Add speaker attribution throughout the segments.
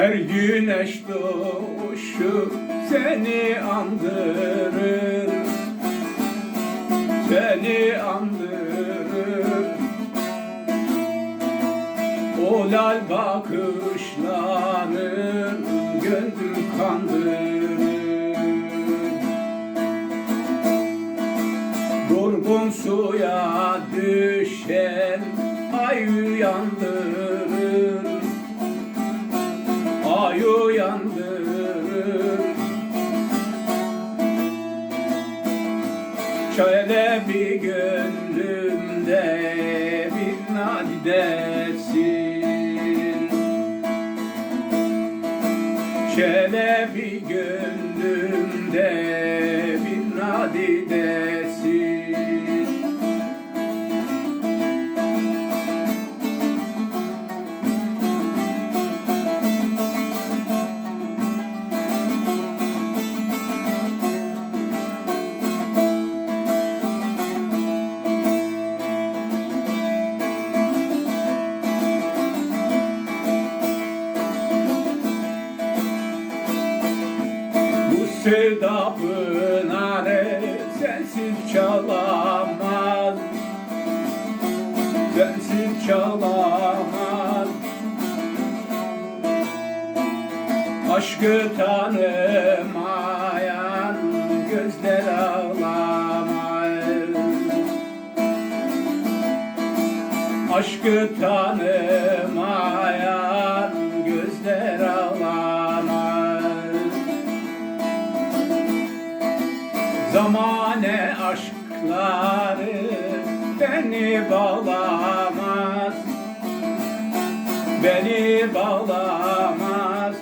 Speaker 1: Her güneş doğuşu seni andırır. Seni andırır. O lal bakışların gönlüm kandırır. Durgun suya düşen ay uyandırır Ay uyandırır Şöyle bir gönlümde bir nadidesin Şöyle bir gönlümde bir nadidesin Bu sevda pınarı sensiz çalamaz. Sensiz çalamaz. Aşkı tanımayan gözler ağlamaz. Aşkı tanımayan gözler ağlamaz Zamane aşkları beni bağlamaz. Beni bağlamaz.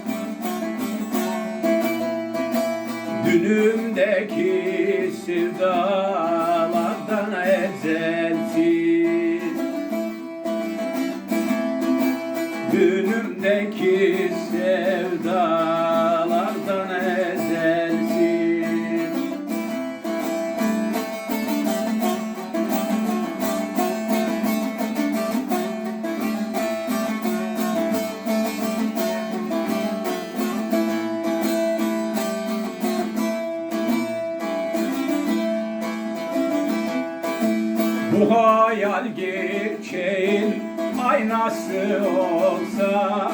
Speaker 1: Dünümdeki sevdalardan ezelsiz Bu hayal gerçeğin aynası olsa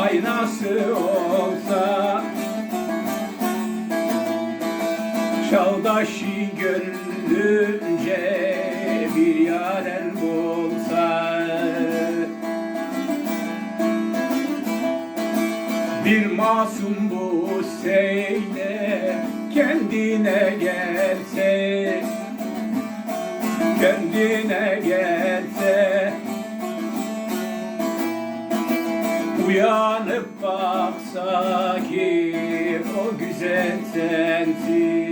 Speaker 1: Aynası olsa Çağdaşı gönlünce bir yaren bulsa. Bir masum bu seyle kendine gelse Kendine gelse. Uyanıp baksa ki o güzel sensin.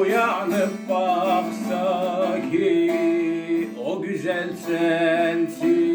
Speaker 1: Uyanıp baksa ki o güzel sensin